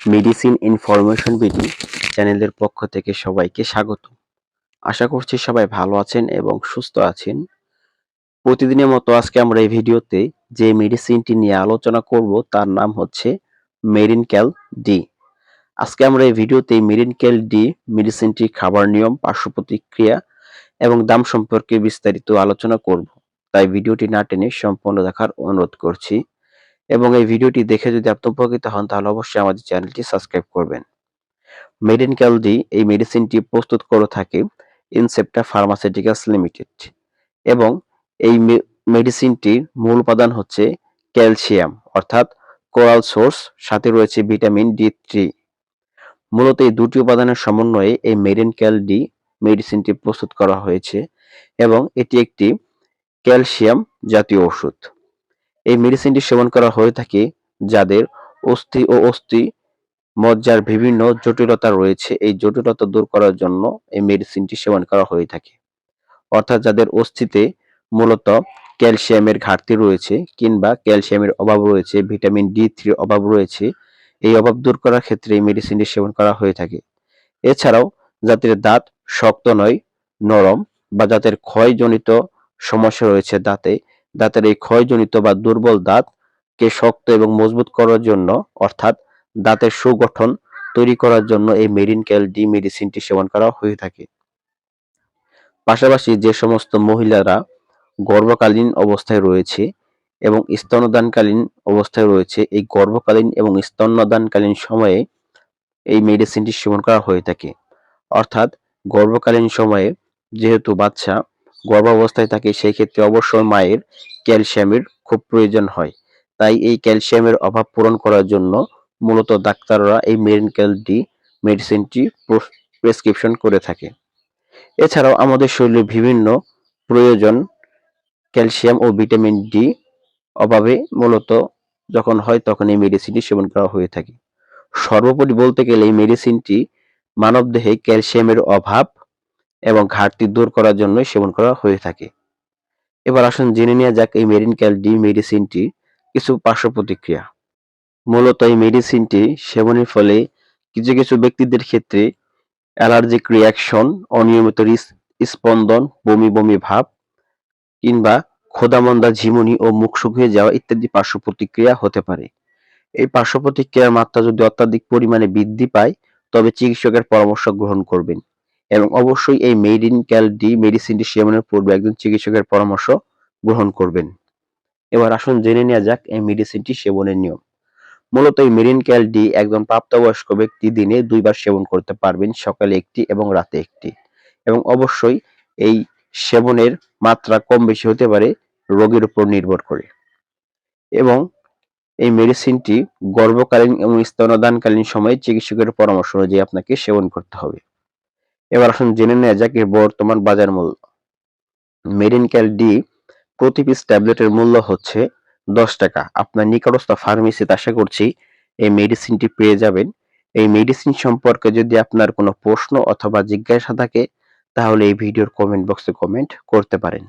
Medicine information BD চ্যানেলের পক্ষ থেকে সবাইকে স্বাগত। আশা করছি সবাই ভালো আছেন এবং সুস্থ আছেন। প্রতিদিনের মতো আজকে আমরা এই ভিডিওতে যে মেডিসিনটি নিয়ে আলোচনা করব, তার নাম হচ্ছে মেরিনক্যাল ডি। আজকে আমরা এই ভিডিওতে মেরিনক্যাল ডি মেডিসিনটি খাবার নিয়ম, পার্শ্ব প্রতিক্রিয়া এবং দাম সম্পর্কে বিস্তারিত আলোচনা করব। তাই ভিডিওটি না টেনে সম্পূর্ণ দেখার অনুরোধ করছি। এবং এই ভিডিওটি দেখে যদি আপনি উপকৃত হন, তাহলে অবশ্যই আমাদের চ্যানেলটি সাবস্ক্রাইব করবেন। মেডিনক্যাল ডি এই মেডিসিনটি প্রস্তুত করে থাকে ইনসেপ্টা ফার্মাসিউটিক্যালস লিমিটেড এবং এই মেডিসিনটির মূল উপাদান হচ্ছে ক্যালসিয়াম, অর্থাৎ কোরাল সোর্স, সাথে রয়েছে ভিটামিন ডি থ্রি। মূলত এই দুটি উপাদানের সমন্বয়ে এই মেরিনক্যাল ডি মেডিসিনটি প্রস্তুত করা হয়েছে এবং এটি একটি ক্যালসিয়াম জাতীয় ওষুধ। এই মেডিসিনটি সেবন করা হয়ে থাকে যাদের অস্থি ও অস্থি মজ্জার বিভিন্ন জটিলতা রয়েছে। এই জটিলতা দূর করার জন্য এই মেডিসিনটি সেবন করা হয়ে থাকে। অর্থাৎ যাদের অস্থিতে মূলত ক্যালসিয়ামের ঘাটতি রয়েছে কিংবা ক্যালসিয়ামের অভাব রয়েছে, ভিটামিন ডি থ্রির অভাব রয়েছে, এই অভাব দূর করার ক্ষেত্রে এই মেডিসিনটি সেবন করা হয়ে থাকে। এছাড়াও যাদের দাঁত শক্ত নয়, নরম বা যাদের ক্ষয়জনিত সমস্যা রয়েছে দাঁতে দাঁতের এই ক্ষয়জনিত বা দুর্বল দাঁতকে শক্ত এবং মজবুত করার জন্য, অর্থাৎ দাঁতের সুগঠন তৈরি করার জন্য এই মেরিনক্যাল ডি মেডিসিনটি সেবন করা হয়ে থাকে। পাশাপাশি যে সমস্ত মহিলারা গর্ভকালীন অবস্থায় রয়েছে এবং স্তন্যদানকালীন অবস্থায় রয়েছে, এই গর্ভকালীন এবং স্তন্যদানকালীন সময়ে এই মেডিসিনটি সেবন করা হয়ে থাকে। অর্থাৎ গর্ভকালীন সময়ে যেহেতু বাচ্চা গর্ভাবস্থায় থাকে, সেই ক্ষেত্রে অবশ্যই মায়ের ক্যালসিয়ামের খুব প্রয়োজন হয়। তাই এই ক্যালসিয়ামের অভাব পূরণ করার জন্য মূলত ডাক্তাররা এই মেরিনক্যাল ডি মেডিসিনটি প্রেসক্রিপশন করে থাকে। এছাড়াও আমাদের শরীরে বিভিন্ন প্রয়োজন ক্যালসিয়াম ও ভিটামিন ডি অভাবে মূলত যখন হয় তখন এই মেডিসিনটি সেবন করা হয়ে থাকে। সর্বোপরি বলতে গেলে এই মেডিসিনটি মানবদেহে ক্যালসিয়ামের অভাব এবং ঘাটতি দূর করার জন্য সেবন করা হয়ে থাকে। এবার আসুন জেনে নেওয়া যাক এই মেরিনক্যাল ডি মেডিসিনটি কিছু পার্শ্ব প্রতিক্রিয়া। মূলত এই মেডিসিনটি সেবনের ফলে কিছু কিছু ব্যক্তিদের ক্ষেত্রে অ্যালার্জিক রিয়াকশন অনিয়মিত স্পন্দন, বমি বমি ভাব কিংবা ক্ষুধামন্দা ঝিমুনি ও মুখ শুকিয়ে যাওয়া ইত্যাদি পার্শ্ব প্রতিক্রিয়া হতে পারে। এই পার্শ্ব প্রতিক্রিয়ার মাত্রা যদি অত্যাধিক পরিমাণে বৃদ্ধি পায়, তবে চিকিৎসকের পরামর্শ গ্রহণ করবেন। এবং অবশ্যই এই মেডিন ক্যাল ডি মেডিসিনটি সেবনের পূর্বে একজন চিকিৎসকের পরামর্শ গ্রহণ করবেন। এবার আসুন জেনে নেওয়া যাক এই মেডিসিনটি সেবনের নিয়ম। মূলত এই মেরিন ক্যাল ডি একজন প্রাপ্তবয়স্ক ব্যক্তি দিনে দুইবার সেবন করতে পারবেন, সকালে একটি এবং রাতে একটি। এবং অবশ্যই এই সেবনের মাত্রা কম বেশি হতে পারে রোগীর উপর নির্ভর করে। এবং এই মেডিসিনটি গর্ভকালীন এবং স্তনদানকালীন সময়ে চিকিৎসকের পরামর্শ অনুযায়ী আপনাকে সেবন করতে হবে। এবার আসুন জেনে নেওয়া যাক এর বর্তমান বাজার মূল্য। মেরিনক্যাল ডি প্রতি পিস ট্যাবলেটের মূল্য হচ্ছে দশ টাকা। আপনার নিকটস্থ ফার্মেসিতে আশা করছি এই মেডিসিনটি পেয়ে যাবেন। এই মেডিসিন সম্পর্কে যদি আপনার কোনো প্রশ্ন অথবা জিজ্ঞাসা থাকে, তাহলে এই ভিডিওর কমেন্ট বক্সে কমেন্ট করতে পারেন।